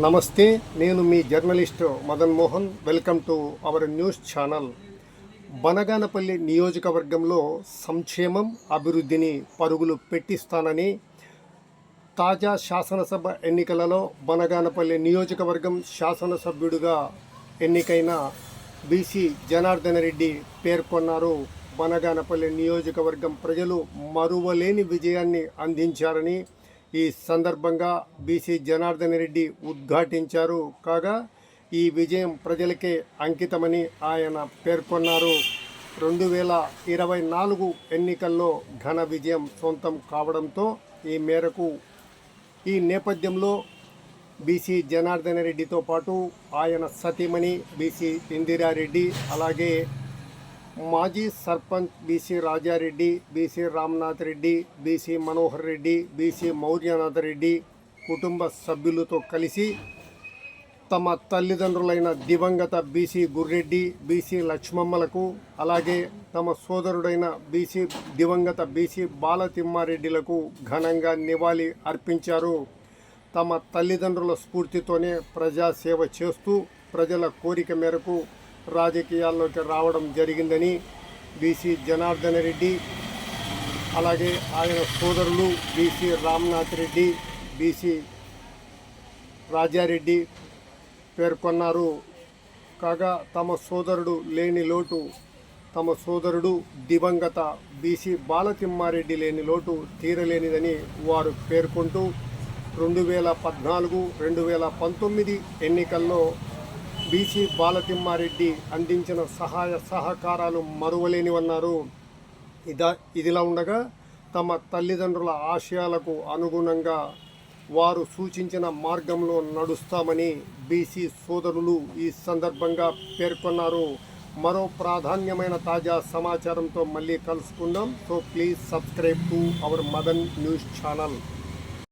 నమస్తే నేను మీ journalist Madan Mohan. Welcome to our news channel. Banaganapalli నియోజకవర్గంలో సంక్షేమం అభివృద్ధిని పరుగులు పెట్టిస్తానని తాజా శాసనసభ ఎన్నికలలో బనగానపల్లి నియోజకవర్గం శాసనసభ్యుడిగా ఎన్నికైన బీసీ జనార్దన రెడ్డి పేర్కొన్నారు. బనగానపల్లి నియోజకవర్గం ప్రజలు మరువలేని విజయాన్ని అందించారని ఈ సందర్భంగా బీసీ జనార్దన రెడ్డి ఉద్ఘాటించారు. కాగా ఈ విజయం ప్రజలకే అంకితమని ఆయన పేర్కొన్నారు. రెండు వేల ఇరవై నాలుగు ఎన్నికల్లో ఘన విజయం సొంతం కావడంతో ఈ మేరకు ఈ నేపథ్యంలో బీసీ జనార్దన రెడ్డితో పాటు ఆయన సతీమణి బీసీ ఇందిరారెడ్డి అలాగే మాజీ sarpanch B C Raja Reddy B C Ramnath Reddy B C Manohar Reddy B C Mauryanath Reddy కుటుంబ సభ్యులతో కలిసి తమ తల్లిదండ్రులైన దివంగత బీసీ గుర్రెడ్డి బీసీ లక్ష్మమ్మలకు అలాగే తమ సోదరుడైన బీసీ దివంగత బీసీ బాలతిమ్మారెడ్డిలకు ఘనంగా నివాళి అర్పించారు. తమ తల్లిదండ్రుల స్ఫూర్తితోనే ప్రజాసేవ చేస్తూ ప్రజల కోరిక మేరకు రాజకీయాల్లోకి రావడం జరిగిందని బీసీ జనార్దన రెడ్డి అలాగే ఆయన సోదరులు B C Ramnath Reddy B C Raja Reddy పేర్కొన్నారు. కాగా తమ సోదరుడు లేని లోటు తమ సోదరుడు దివంగత బీసీ బాలతిమ్మారెడ్డి లేని లోటు తీరలేనిదని వారు పేర్కొంటూ రెండు వేల పద్నాలుగు రెండు వేల పంతొమ్మిది ఎన్నికల్లో బీసీ బాలతిమ్మారెడ్డి అందించిన సహాయ సహకారాలు మరువలేనివన్నారు. ఇదా ఇదిలా ఉండగా తమ తల్లిదండ్రుల ఆశయాలకు అనుగుణంగా వారు సూచించిన మార్గంలో నడుస్తామని బీసీ సోదరులు ఈ సందర్భంగా పేర్కొన్నారు. మరో ప్రాధాన్యమైన తాజా సమాచారంతో మళ్ళీ కలుసుకుందాం. So please subscribe to our Madan news channel.